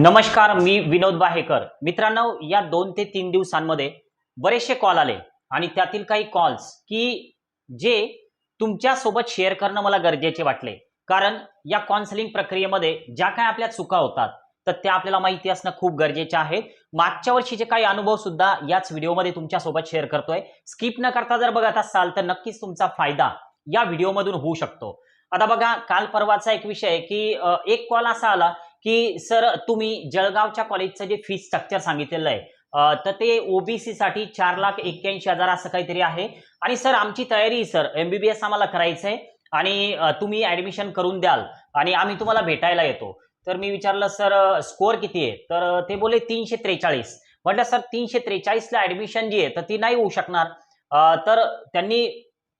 नमस्कार मी विनोद बाहेकर. मित्रांनो या दोन ते तीन दिवसांमध्ये बरेचसे कॉल आले आणि त्यातील काही कॉल्स की जे तुमच्यासोबत शेअर करणं मला गरजेचे वाटले. कारण या कॉन्सलिंग प्रक्रियेमध्ये ज्या काय आपल्या चुका होतात तर त्या आपल्याला माहिती असणं खूप गरजेचे आहे. मागच्या वर्षीचे काही अनुभव सुद्धा याच व्हिडिओमध्ये तुमच्यासोबत शेअर करतोय. स्किप न करता जर बघत असाल तर नक्कीच तुमचा फायदा या व्हिडिओमधून होऊ शकतो. आता बघा काल परवाचा एक विषय की एक कॉल असा आला की सर तुम्ही जळगावच्या कॉलेजचं जे फी स्ट्रक्चर सांगितलेलं आहे तर ते ओबीसी साठी चार लाख एक्क्याऐंशी हजार असं काहीतरी आहे. आणि सर आमची तयारी सर एमबीबीएस आम्हाला करायचंय आणि तुम्ही ऍडमिशन करून द्याल आणि आम्ही तुम्हाला भेटायला येतो. तर मी विचारलं सर स्कोअर किती आहे? तर ते बोले तीनशे त्रेचाळीस. म्हटलं सर तीनशे त्रेचाळीसला ऍडमिशन जी आहे तर ती नाही होऊ शकणार. तर त्यांनी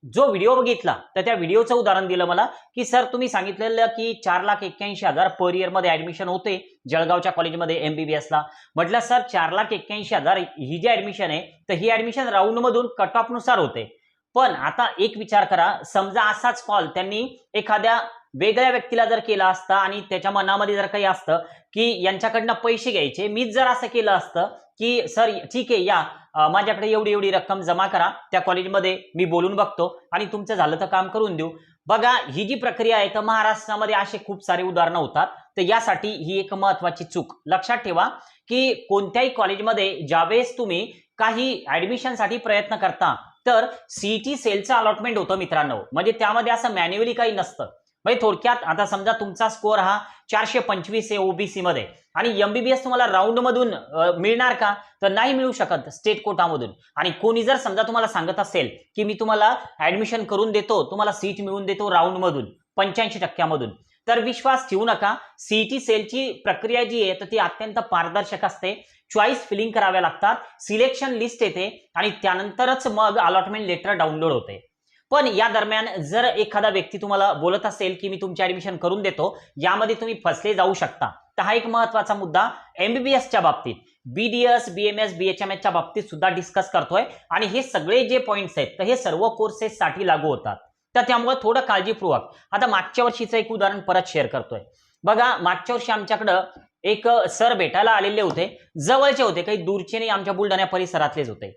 जो व्हिडिओ बघितला तर त्या व्हिडिओचं उदाहरण दिलं मला की सर तुम्ही सांगितलेलं की चार लाख एक्क्याऐंशी हजार पर इयरमध्ये ऍडमिशन होते जळगावच्या कॉलेजमध्ये एमबीबीएसला म्हटलं सर चार लाख एक्क्याऐंशी हजार ही जी ऍडमिशन आहे तर ही ऍडमिशन राऊंडमधून कट ऑफनुसार होते. पण आता एक विचार करा समजा असाच कॉल त्यांनी एखाद्या वेगळ्या व्यक्तीला जर केला असता आणि त्याच्या मनामध्ये जर काही असतं की यांच्याकडनं पैसे घ्यायचे मीच जर असं केलं असतं की सर ठीक आहे या. माझ्याकडे एवढी एवढी रक्कम जमा करा. त्या कॉलेजमध्ये मी बोलून बघतो आणि तुमचं झालं तर काम करून देऊ. बघा ही जी प्रक्रिया आहे तर महाराष्ट्रामध्ये असे खूप सारे उदाहरणं होतात. तर यासाठी ही एक महत्वाची चूक. लक्षात ठेवा की कोणत्याही कॉलेजमध्ये ज्यावेळेस तुम्ही काही ऍडमिशनसाठी प्रयत्न करता तर सीईटी सेलचं अलॉटमेंट होतं मित्रांनो. म्हणजे त्यामध्ये असं मॅन्युअली काही नसतं. म्हणजे थोडक्यात आता समजा तुमचा स्कोअर हा चारशे पंचवीस आहे ओबीसी मध्ये. आणि एमबीबीएस तुम्हाला राऊंड मधून मिळणार का? तर नाही मिळू शकत स्टेट कोटामधून आणि कोणी जर समजा तुम्हाला सांगत असेल की मी तुम्हाला ऍडमिशन करून देतो तुम्हाला सीट मिळवून देतो राऊंड मधून पंच्याऐंशी टक्क्यामधून. तर विश्वास ठेवू नका. सीईटी सेलची प्रक्रिया जी आहे तर ती अत्यंत पारदर्शक असते. चॉईस फिलिंग कराव्या लागतात. सिलेक्शन लिस्ट येते. आणि त्यानंतरच मग अलॉटमेंट लेटर डाउनलोड होते. पण या दरम्यान जर एखादा व्यक्ती तुम्हाला बोलत असेल की मी तुमची ऍडमिशन करून देतो यामध्ये तुम्ही फसले जाऊ शकता. तर हा एक महत्त्वाचा मुद्दा एमबीबीएसच्या बाबतीत. बीडीएस बीएमएस बीएचएमएसच्या बाबतीत सुद्धा डिस्कस करतोय. आणि हे सगळे जे पॉईंट्स आहेत तर हे सर्व कोर्सेससाठी लागू होतात. तर त्यामुळे थोडं काळजीपूर्वक. आता मागच्या वर्षीचं एक उदाहरण परत शेअर करतोय. बघा मागच्या वर्षी आमच्याकडं एक सर भेटायला आलेले होते. जवळचे होते काही दूरचे नाही आमच्या बुलढाणा परिसरातलेच होते.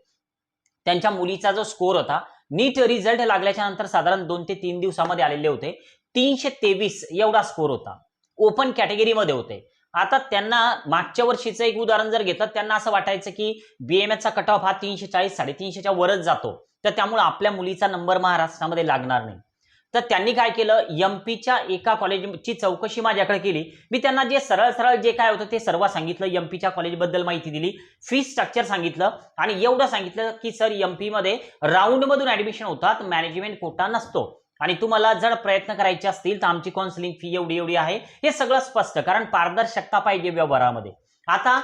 त्यांच्या मुलीचा जो स्कोर होता नीट रिझल्ट लागल्याच्या नंतर साधारण दोन ते तीन दिवसामध्ये आलेले होते. तीनशे तेवीस एवढा स्कोर होता. ओपन कॅटेगरीमध्ये होते. आता त्यांना मागच्या वर्षीचं एक उदाहरण जर घेतलं त्यांना असं वाटायचं की बीएमएचा कट ऑफ हा तीनशे चाळीस साडेतीनशेच्या वरच जातो. तर त्यामुळे आपल्या मुलीचा नंबर महाराष्ट्रामध्ये लागणार नाही. तर त्यांनी काय केलं? एमपीच्या एका कॉलेजची चौकशी माझ्याकडे केली. मी त्यांना जे सरळ सरळ जे काय होतं ते सर्व सांगितलं. एमपीच्या कॉलेजबद्दल माहिती दिली. फी स्ट्रक्चर सांगितलं. आणि एवढं सांगितलं की सर एममध्ये राऊंड मधून ऍडमिशन होतात. मॅनेजमेंट कोटा नसतो. आणि तुम्हाला जर प्रयत्न करायचे असतील तर आमची काउन्सिलिंग फी एवढी एवढी आहे. हे सगळं स्पष्ट कारण पारदर्शकता पाहिजे व्यवहारामध्ये. आता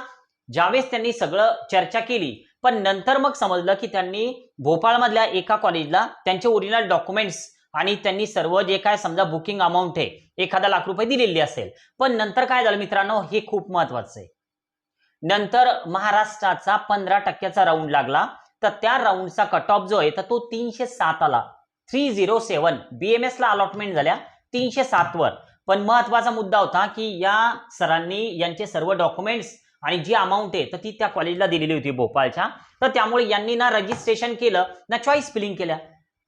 ज्यावेळेस त्यांनी सगळं चर्चा केली पण नंतर मग समजलं की त्यांनी भोपाळमधल्या एका कॉलेजला त्यांचे ओरिजिनल डॉक्युमेंट्स आणि त्यांनी सर्व जे काय समजा बुकिंग अमाऊंट आहे एखादा लाख रुपये दिलेली असेल पण नंतर काय झालं मित्रांनो? हे खूप महत्वाचं आहे. नंतर महाराष्ट्राचा पंधरा टक्क्याचा राऊंड लागला. तर त्या राऊंडचा कट ऑफ जो आहे तर तो तीनशे सात आला. थ्री झिरो सेवन बीएमएस ला अलॉटमेंट झाल्या तीनशे सात वर. पण महत्त्वाचा मुद्दा होता की या सरांनी यांचे सर्व डॉक्युमेंट्स आणि जी अमाऊंट आहे तर ती त्या कॉलेजला दिलेली होती भोपाळच्या. तर त्यामुळे यांनी ना रजिस्ट्रेशन केलं ना चॉईस फिलिंग केल्या.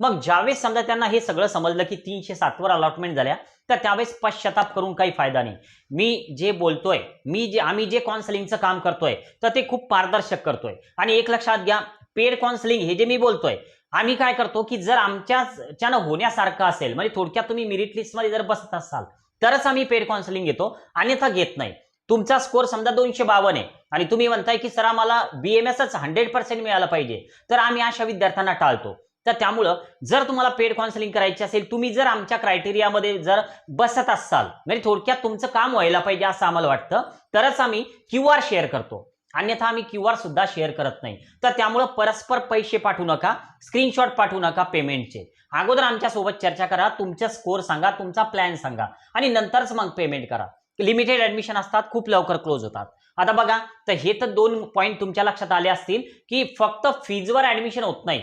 मग ज्यावेळेस समजा त्यांना हे सगळं समजलं की तीनशे सातवर अलॉटमेंट झाल्या तर त्यावेळेस पश्चाताप करून काही फायदा नाही. मी जे बोलतोय मी जे आम्ही जे काउन्सलिंगचं काम करतोय तर ते खूप पारदर्शक करतोय. आणि एक लक्षात घ्या पेड काउन्सलिंग हे जे मी बोलतोय आम्ही काय करतो की जर आमच्याच्यानं होण्यासारखं असेल म्हणजे थोडक्यात तुम्ही मेरिट लिस्टमध्ये जर बसत असाल तरच आम्ही पेड काउन्सलिंग घेतो अन्यथा घेत नाही. तुमचा स्कोअर समजा दोनशे बावन्न आहे आणि तुम्ही म्हणताय की सर आम्हाला बीएमएसच हंड्रेड पर्सेंट मिळालं पाहिजे तर आम्ही अशा विद्यार्थ्यांना टाळतो. तर त्यामुळं जर तुम्हाला पेड काउन्सिलिंग करायची असेल तुम्ही जर आमच्या क्रायटेरियामध्ये जर बसत असाल म्हणजे थोडक्यात तुमचं काम व्हायला पाहिजे असं आम्हाला वाटतं तरच आम्ही क्यू आर शेअर करतो. अन्यथा आम्ही क्यू आर सुद्धा शेअर करत नाही. तर त्यामुळं परस्पर पैसे पाठवू नका स्क्रीनशॉट पाठवू नका पेमेंटचे अगोदर आमच्यासोबत चर्चा करा तुमचा स्कोअर सांगा तुमचा प्लॅन सांगा आणि नंतरच मग पेमेंट करा. लिमिटेड ऍडमिशन असतात खूप लवकर क्लोज होतात. आता बघा तर हे तर दोन पॉईंट तुमच्या लक्षात आले असतील की फक्त फीजवर ऍडमिशन होत नाही.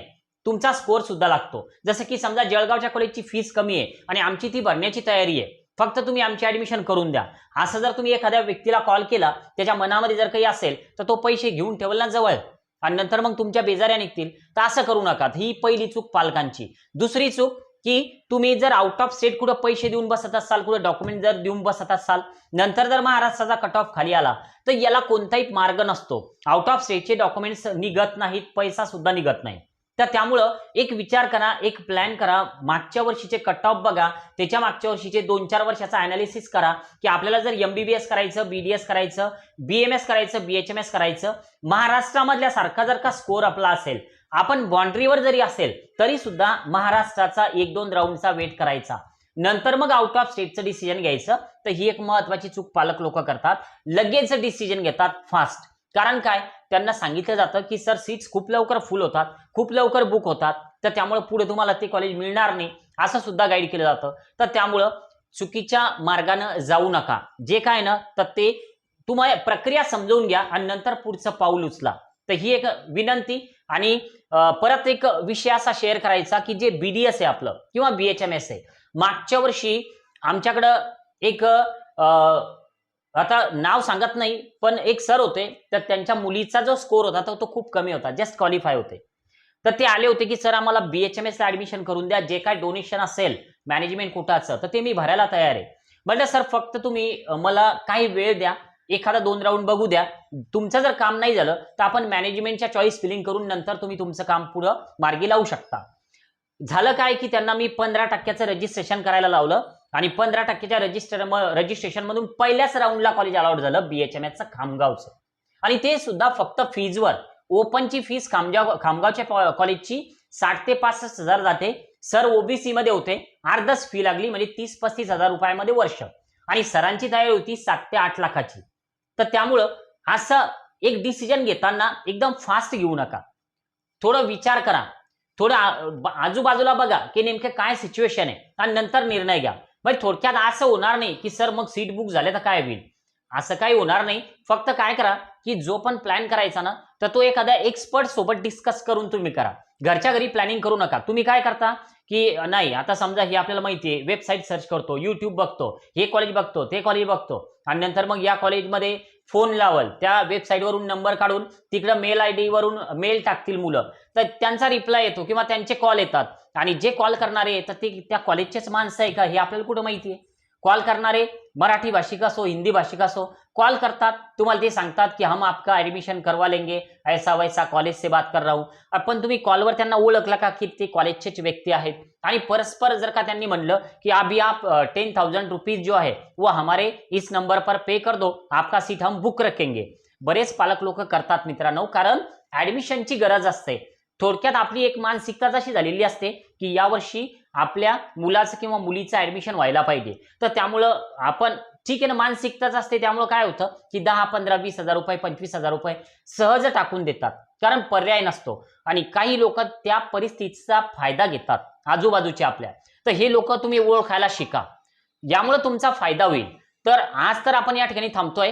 तुमचा स्कोअर सुद्धा लागतो. जसं की समजा जळगावच्या कॉलेजची फीस कमी आहे आणि आमची ती भरण्याची तयारी आहे. फक्त तुम्ही आमची ऍडमिशन करून द्या. असं जर तुम्ही एखाद्या व्यक्तीला कॉल केला त्याच्या मनामध्ये जर काही असेल तर तो पैसे घेऊन ठेवला जवळ. आणि नंतर मग तुमच्या बेजाऱ्या निघतील. तर असं करू नका. ही पहिली चूक पालकांची. दुसरी चूक की तुम्ही जर आउट ऑफ स्टेट कुठं पैसे देऊन बसत असाल कुठं डॉक्युमेंट जर देऊन बसत असाल नंतर जर महाराष्ट्राचा कट ऑफ खाली आला तर याला कोणताही मार्ग नसतो. आउट ऑफ स्टेटचे डॉक्युमेंट्स निघत नाहीत पैसा सुद्धा निघत नाही. तर त्यामुळं एक विचार करा एक प्लॅन करा. मागच्या वर्षीचे कट ऑफ बघा. त्याच्या मागच्या वर्षीचे दोन चार वर्षाचा अनालिसिस करा की आपल्याला जर एमबीबीएस करायचं बीडीएस करायचं बीएमएस करायचं बीएचएमएस करायचं महाराष्ट्रामधल्या सारखा जर का स्कोर आपला असेल आपण बाउंड्रीवर जरी असेल तरी सुद्धा महाराष्ट्राचा एक दोन राऊंडचा वेट करायचा. नंतर मग आउट ऑफ स्टेटचं डिसिजन घ्यायचं. तर ही एक महत्वाची चूक पालक लोक करतात. लगेच डिसिजन घेतात फास्ट कारण काय? त्यांना सांगितलं जातं की सर सीट्स खूप लवकर फुल होतात खूप लवकर बुक होतात तर त्यामुळे पुढे तुम्हाला ते कॉलेज मिळणार नाही. असं सुद्धा गाईड केलं जातं. तर त्यामुळं चुकीच्या मार्गानं जाऊ नका. जे काय ना तर ते तुम्हाला प्रक्रिया समजवून घ्या आणि नंतर पुढचं पाऊल उचला. तर ही एक विनंती आणि परत एक विषय असा शेअर करायचा की जे बीडीएस आहे आपलं किंवा बी एच एम एस आहे. मागच्या वर्षी आमच्याकडं एक आता नाव सांगत नाही पण एक सर होते तर त्यांच्या मुलीचा जो स्कोर होता तो तो खूप कमी होता जस्ट क्वालिफाय होते. तर ते आले होते की सर आम्हाला बीएचएमएस ऍडमिशन करून द्या जे काय डोनेशन असेल मॅनेजमेंट कोटाचं तर ते मी भरायला तयार आहे. म्हटलं सर फक्त तुम्ही मला काही वेळ द्या एखादा दोन राऊंड बघू द्या. तुमचं जर काम नाही झालं तर आपण मॅनेजमेंटच्या चॉईस फिलिंग करून नंतर तुम्ही तुमचं काम पुढं मार्गी लावू शकता. झालं काय की त्यांना मी पंधरा टक्क्याचं रजिस्ट्रेशन करायला लावलं आणि पंधरा टक्क्याच्या रजिस्टर रजिस्ट्रेशन मधून पहिल्याच राऊंडला कॉलेज अलाउड झालं बीएचएमएसचं खामगावचं. आणि ते सुद्धा फक्त फीजवर ओपनची फीज खामगाव खामगावच्या कॉलेजची साठ ते पासष्ट हजार जाते. सर ओबीसी मध्ये होते. अर्धच फी लागली म्हणजे तीस पस्तीस हजार रुपयामध्ये वर्ष. आणि सरांची तयारी होती सात ते आठ लाखाची. तर त्यामुळं असं एक डिसिजन घेताना एकदम फास्ट घेऊ नका. थोडं विचार करा. थोडं आजूबाजूला बघा की नेमकं काय सिच्युएशन आहे. आणि नंतर निर्णय घ्या. म्हणजे थोडक्यात असं होणार नाही की सर मग सीट बुक झाले तर काय होईल? असं काही होणार नाही. फक्त काय करा की जो पण प्लॅन करायचा ना तर तो एखाद्या एक्सपर्ट सोबत डिस्कस करून तुम्ही करा. घरच्या घरी प्लॅनिंग करू नका. तुम्ही काय करता? की नाही आता समजा हे आपल्याला माहिती आहे वेबसाईट सर्च करतो युट्यूब बघतो हे कॉलेज बघतो ते कॉलेज बघतो. आणि नंतर मग या कॉलेजमध्ये फोन लावल त्या वेबसाईटवरून नंबर काढून तिकडं मेल आय वरून मेल टाकतील मुलं. तर त्यांचा रिप्लाय येतो किंवा त्यांचे कॉल येतात. आणि जे कॉल करणारे तर ते त्या कॉलेजचेच माणसं आहे का? हे आपल्याला कुठं माहिती आहे कॉल करणारे मराठी भाषिक असो हिंदी भाषिक असो कॉल करतात. तुम्हाला ते सांगतात की हम आपका ऍडमिशन करवा लेंगे. ऐसा वैसा कॉलेज से बात कर रहा हूँ. आपण तुम्ही कॉलवर त्यांना ओळखला का की ते कॉलेजचेच व्यक्ती आहेत? आणि परस्पर जर का त्यांनी म्हणलं की अभी आप टेन थाउजंड रुपीज जो है वो हमारे इस नंबर पर पे कर दो. आपका सीट हम बुक रखेंगे. बरेच पालक लोक करतात मित्रांनो कारण ॲडमिशनची गरज असते. थोडक्यात आपली एक मानसिकता जशी झालेली असते की यावर्षी आपल्या मुलाचं किंवा मुलीचं ऍडमिशन व्हायला पाहिजे. तर त्यामुळं आपण ठीक आहे ना मानसिकताच असते त्यामुळं काय होतं की दहा पंधरा वीस हजार रुपये पंचवीस हजार रुपये सहज टाकून देतात. कारण पर्याय नसतो. आणि काही लोक त्या परिस्थितीचा फायदा घेतात आजूबाजूचे आपल्या. तर हे लोक तुम्ही ओळखायला शिका. यामुळे तुमचा फायदा होईल. तर आज तर आपण या ठिकाणी थांबतोय.